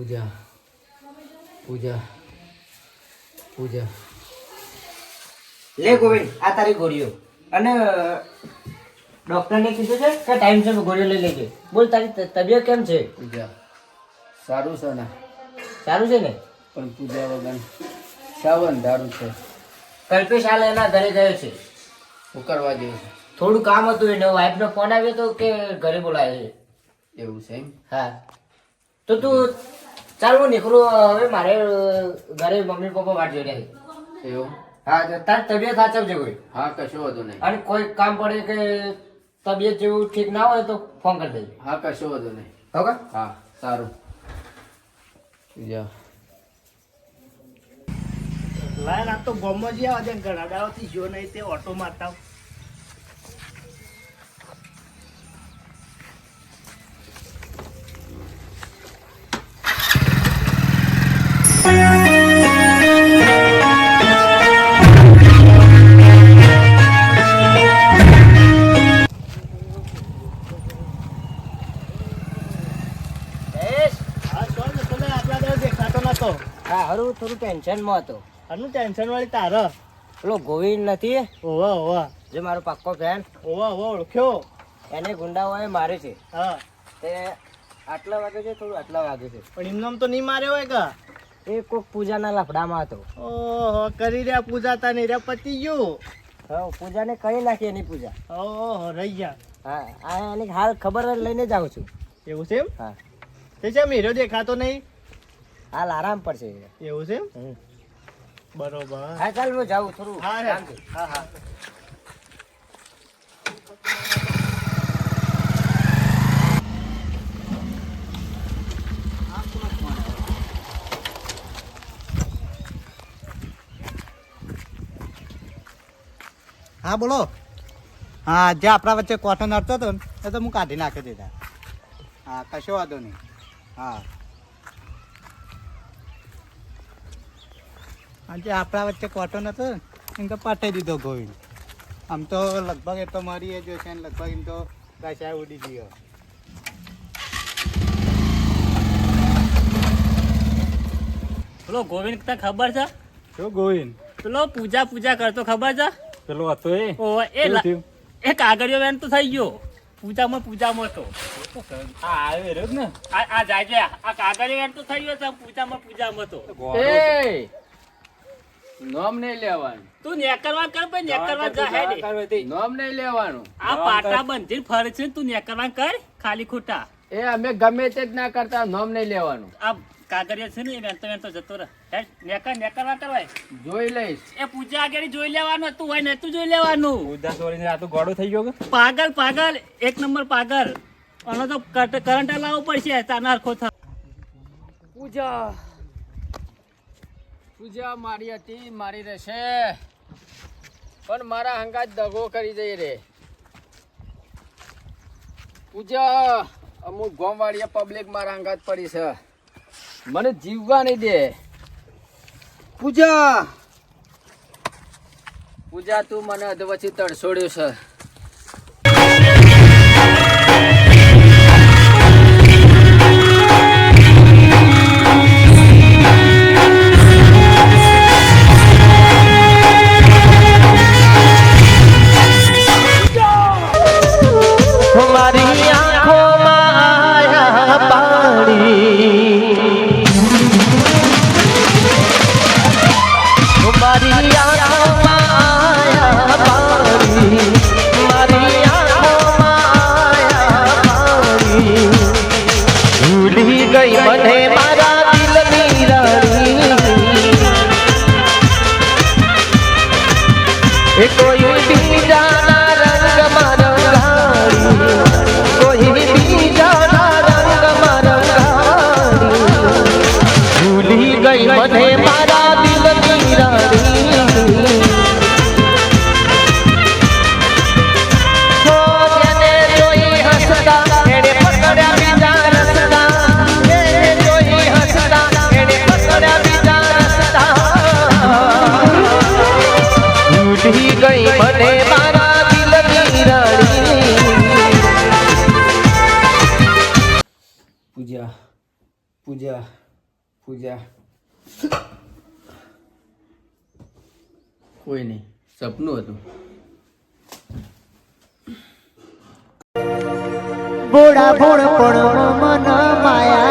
પૂજા પૂજા પૂજા. લે ગોવિંદ આ તારી ગોળીઓ. અને ડોક્ટરને કીધું છે કે ટાઈમસર ગોળીઓ લઈ લેજે. બોલ તારી તબિયત કેમ છે? પૂજા. સારું છે ને. સારું છે ને? પણ પૂજા વગર સાવ દારૂ છે. કલ્પેશ હાલ એના ઘરે ગયો છે. હું કરવા જેવું થોડું કામ હતું એને વાઈફનો ફોન આવ્યો તો કે ઘરે બોલાયો છે. છે એવું છે હા. તો તું ચાલ હું નીકળું હવે મારે ઘરે મમ્મી પપ્પા વાટ જોઈ રહ્યા એવું? હા તો તારી તબિયત સાચવજે કોઈ? હા કશું વધુ નહીં. અને કોઈ કામ પડે કે તબિયત જેવું ઠીક ના હોય તો ફોન કરી દેજો. હા કશું વધુ નહીં. ઓકે હા સારું. જા. લાયન આ તો ગોમમાં જે આજે ઘણા દાવાથી જો નહીં તે ઓટો મારતા હરું માં હતો. આનું ટેન્શન વાળી તારે. પેલો ગોવિંદ નથી? ઓવા ઓવા જે મારો પાક્કો ફેન ઓવા ઓવા ઓળખ્યો. એને ગુંડાઓએ મારે છે. હા. તે આટલા વાગે છે થોડું આટલા વાગે છે. પણ એમનામ તો નહીં માર્યો હોય કા? એ કોક પૂજાના લફડામાં હતો. ઓહો કરી રહ્યા પૂજા તા નહીં રહ્યા પતી ગયું. હા પૂજાને કરી નાખી એની પૂજા. ઓહો રહી ગયા. હા આ એની હાલ ખબર લઈને જ આવું છું. એવું છે એમ? હા. તે છે હીરો દેખાતો નહીં. હાલ આરામ પર છે એવું છે. બરોબર. હા ચાલ હું જાઉં થોડું. હા હા હા. હા બોલો. હા જે આપણા વચ્ચે કોટન અડતો હતો ને એ તો હું કાઢી નાખી દીધા. હા કશો વાંધો નહીં. હા. જે આપણા વચ્ચે કોટો નતો ને એમ તો પાઠવી દીધો ગોવિંદ. આમ તો લગભગ એ તો મારી જ છે ને લગભગ એમ તો કશાય ઉડી ગયો. પેલો ગોવિંદ તને ખબર છે? શું ગોવિંદ? પેલો પૂજા પૂજા કરતો ખબર છે? પેલો હતો એ. ઓ એ એ કાગળિયો વેન તો થઈ ગયો. પૂજામાં પૂજામાં તો આ આવે રહ્યો ને. આ આ જાય છે. આ કાગળિયો વેન તો થઈ ગયો છે પૂજામાં પૂજામાં તો એ! નોમ નહીં લેવાનું. તું નેકરવા કર ભાઈ નેકરવા જાહે ને. નોમ નહીં લેવાનું. આ પાટા બંધીને ફરે છે તું નેકરવા કર ખાલી ખોટા. એ અમે ગમે તે જ ના કરતા નોમ નહીં લેવાનું. આ કાગરિયા છે ને એ વેંતો વેંતો જતો રહે. નેકર નેકરવા કરવાય જોઈ લઈશ. એ પૂજા આગળ જોઈ લેવાનું તું હોય ને તું જોઈ લેવાનું. ઉદાસ વળીને આ તો ગોડો થઈ ગયો કે? પાગલ પાગલ એક નંબર પાગલ. આનો તો કરંટ કરંટ લાવવો પડશે તાના ખોથા પૂજા. પૂજા મારી હતી, મારી રહેશે. પણ મારા હંગાત દગો કરી જઈ રે. પૂજા, અમુક ગોમવાળીયા પબ્લિક મારા હંગાત પડી છે. મને જીવવા નહીં દે. પૂજા! પૂજા, તું મને અધવચી તડસોડ્યું છે. ગઈ મને મારા દિલની રાણી ગઈ મને મારા રાણી. પૂજા પૂજા પૂજા. કોઈ નહીં. સપનું હતું. ભોળા ભોળ પણ મન માયા